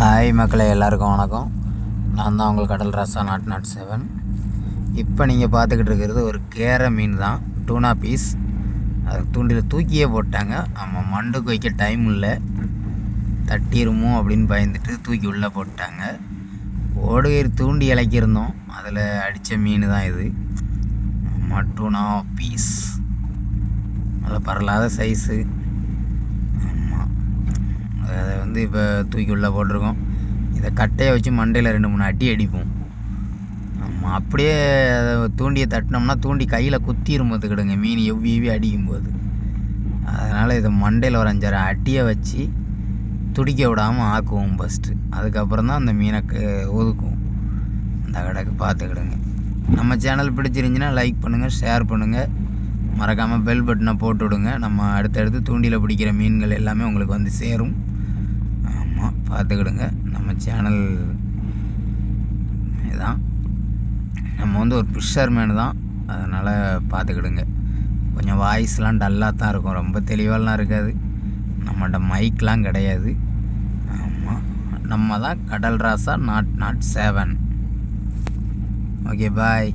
Hi மக்களை எல்லாருக்கும் வணக்கம். நான் தான் உங்கள் கடல் ராசா நாட் நாட் செவன். இப்போ நீங்கள் பார்த்துக்கிட்டு இருக்கிறது ஒரு கேர மீன் தான். டூனா பீஸ் அது தூண்டில் தூக்கியே போட்டாங்க. ஆமாம் மண்டுக்கு வைக்க டைம் இல்லை. தட்டிருமோ அப்படின்னு பயந்துட்டு தூக்கி உள்ளே போட்டாங்க. ஓடுகயிர் தூண்டி இலக்கியிருந்தோம் அதில் அடித்த மீன் தான் இது. ஆமாம் டூனா பீஸ் நல்ல பரலாத சைஸு வந்து இப்போ தூக்கி உள்ளே போட்டிருக்கோம். இதை கட்டையை வச்சு மண்டையில் ரெண்டு மூணு அடி அடிப்போம். ஆமாம் அப்படியே அதை தூண்டியை தட்டினோம்னா தூண்டி கையில் குத்திரும் பார்த்துக்கிடுங்க மீன் எவ்வி எவ்வி அடிக்கும்போது அதனால் இதை மண்டையில் ஒரு அஞ்சாறு அட்டியை வச்சு துடிக்க விடாமல் ஆக்குவோம் ஃபஸ்ட்டு அதுக்கப்புறம் தான் அந்த மீனை ஒதுக்கும் அந்த கடைக்கு பார்த்துக்கிடுங்க. நம்ம சேனல் பிடிச்சிருந்துச்சின்னா லைக் பண்ணுங்கள் ஷேர் பண்ணுங்கள் மறக்காமல் பெல் பட்டனை போட்டு விடுங்க நம்ம அடுத்தடுத்து தூண்டியில் பிடிக்கிற மீன்கள் எல்லாமே உங்களுக்கு வந்து சேரும். பார்த்துக்கிடுங்க. நம்ம சேனல் இதுதான் நம்ம வந்து ஒரு ஃபிஷர்மேனு தான். அதனால் பார்த்துக்கிடுங்க. கொஞ்சம் வாய்ஸ்லாம் டல்லாக தான் இருக்கும். ரொம்ப தெளிவாலாம் இருக்காது. நம்மகிட்ட மைக்லாம் கிடையாது. ஆமாம் நம்ம தான் கடல் ராசா nought nought seven okay bye